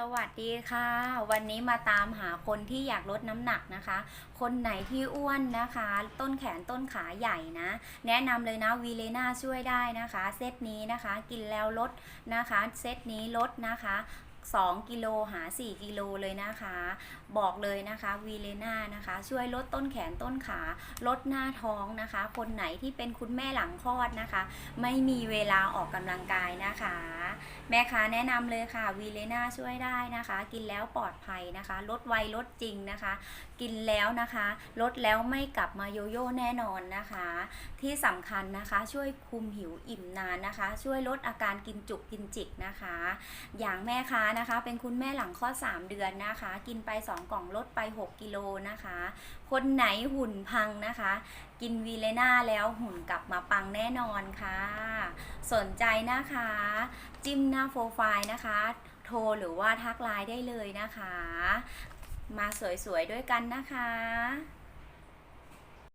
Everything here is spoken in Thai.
สวัสดีค่ะ วันนี้มาตามหาคนที่อยากลดน้ำหนักนะคะ คนไหนที่อ้วนนะคะ ต้นแขนต้นขาใหญ่นะ แนะนำเลยนะวีเลนาช่วยได้นะคะ เซตนี้นะคะ กินแล้วลดนะคะ เซตนี้ลดนะคะ 2 กิโลหา 4 กิโลเลยนะคะ บอกเลยนะคะวีเลน่านะคะ ช่วยลดต้นแขนต้นขา ลดหน้าท้องนะคะ คนไหนที่เป็นคุณแม่หลังคลอดนะคะ ไม่มีเวลาออกกำลังกายนะคะ แม่ค้าแนะนำเลยค่ะวีเลน่าช่วยได้นะคะ กินแล้วปลอดภัยนะคะ ลดไวลดจริงนะคะ กินแล้วนะคะ ลดแล้วไม่กลับมาโยโย่แน่นอนนะคะ ที่สำคัญนะคะช่วยคุมหิวอิ่มนานนะคะ ช่วยลดอาการกินจุกกินจิกนะคะ อย่างแม่ค้านะคะ เป็นคุณแม่หลังคลอด3 เดือนนะคะ กินไป 2 กล่องลดไป 6 กิโลนะคะ คนไหนหุ่นพังนะคะ กินวีเลน่าแล้วหุ่นกลับมาปังแน่นอนค่ะ สนใจนะคะ จิ้มหน้าโปรไฟล์นะคะ โทรหรือว่าทักไลน์ได้เลยนะคะ มาสวยๆด้วยกันนะคะ